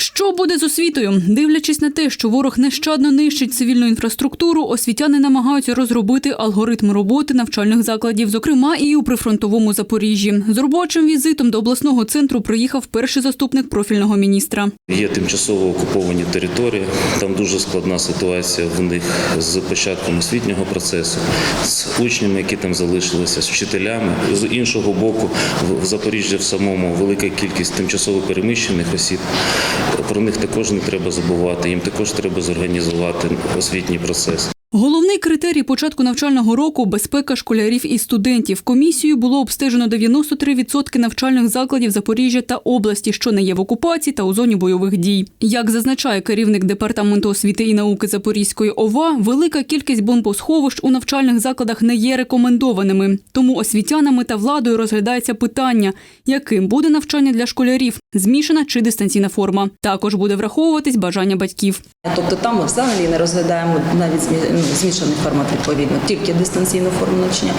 Що буде з освітою? Дивлячись на те, що ворог нещадно нищить цивільну інфраструктуру, освітяни намагаються розробити алгоритм роботи навчальних закладів, зокрема і у прифронтовому Запоріжжі. З робочим візитом до обласного центру приїхав перший заступник профільного міністра. Є тимчасово окуповані території. Там дуже складна ситуація в них з початком освітнього процесу, з учнями, які там залишилися, з вчителями. З іншого боку, в- Запоріжжі в самому велика кількість тимчасово переміщених осіб. Про них також не треба забувати. Їм також треба зорганізувати освітній процес. Головний критерій початку навчального року безпека школярів і студентів. Комісією було обстежено 93% навчальних закладів Запоріжжя та області, що не є в окупації та у зоні бойових дій. Як зазначає керівник департаменту освіти і науки Запорізької ОВА, велика кількість бомбосховищ у навчальних закладах не є рекомендованими. Тому освітянами та владою розглядається питання, яким буде навчання для школярів, змішана чи дистанційна форма. Також буде враховуватись бажання батьків. Тобто там ми взагалі не розглядаємо навіть змішаний формат відповідно, тільки дистанційну форму навчання.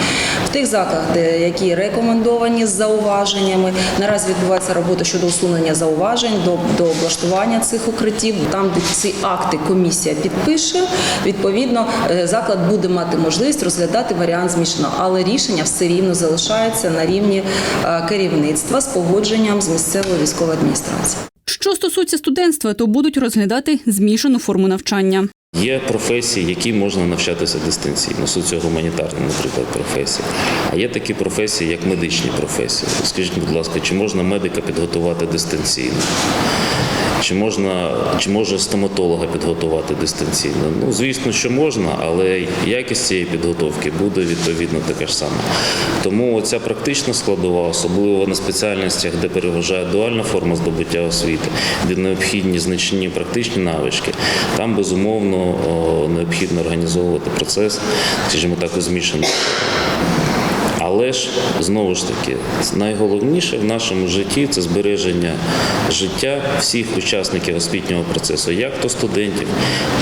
В тих закладах, які рекомендовані з зауваженнями, наразі відбувається робота щодо усунення зауважень до, до облаштування цих укриттів. Там, де ці акти комісія підпише, відповідно е, заклад буде мати можливість розглядати варіант змішаного, але рішення все рівно залишається на рівні е, керівництва з погодженням з місцевою військовою адміністрацією. Що стосується студентства, то будуть розглядати змішану форму навчання. Є професії, які можна навчатися дистанційно, соціогуманітарні, наприклад, професії. А є такі професії, як медичні професії. Скажіть, будь ласка, чи можна медика підготувати дистанційно? Чи можна, чи може стоматолога підготувати дистанційно? Ну, звісно, що можна, але якість цієї підготовки буде відповідно така ж сама. Тому ця практична складова, особливо на спеціальностях, де переважає дуальна форма здобуття освіти, де необхідні значні практичні навички, там безумовно необхідно організовувати процес, скажімо так, у змішаний. Але ж знову ж таки, найголовніше в нашому житті це збереження життя всіх учасників освітнього процесу, як то студентів,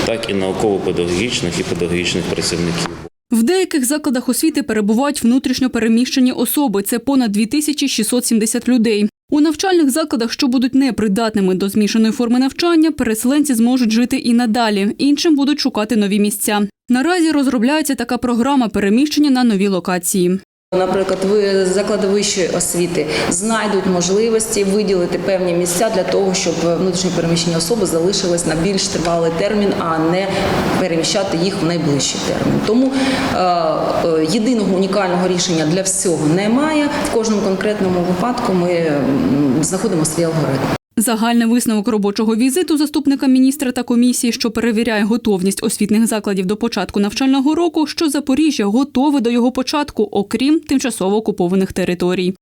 так і науково-педагогічних і педагогічних працівників. В деяких закладах освіти перебувають внутрішньо переміщені особи. Це понад 2670 людей. У навчальних закладах, що будуть непридатними до змішаної форми навчання, переселенці зможуть жити і надалі. Іншим будуть шукати нові місця. Наразі розробляється така програма переміщення на нові локації. Наприклад, ви заклади вищої освіти знайдуть можливості виділити певні місця для того, щоб внутрішньо переміщені особи залишились на більш тривалий термін, а не переміщати їх в найближчий термін. Тому е, е, єдиного унікального рішення для всього немає. В кожному конкретному випадку ми знаходимо свій алгоритм. Загальний висновок робочого візиту заступника міністра та комісії, що перевіряє готовність освітніх закладів до початку навчального року, що Запоріжжя готове до його початку, окрім тимчасово окупованих територій.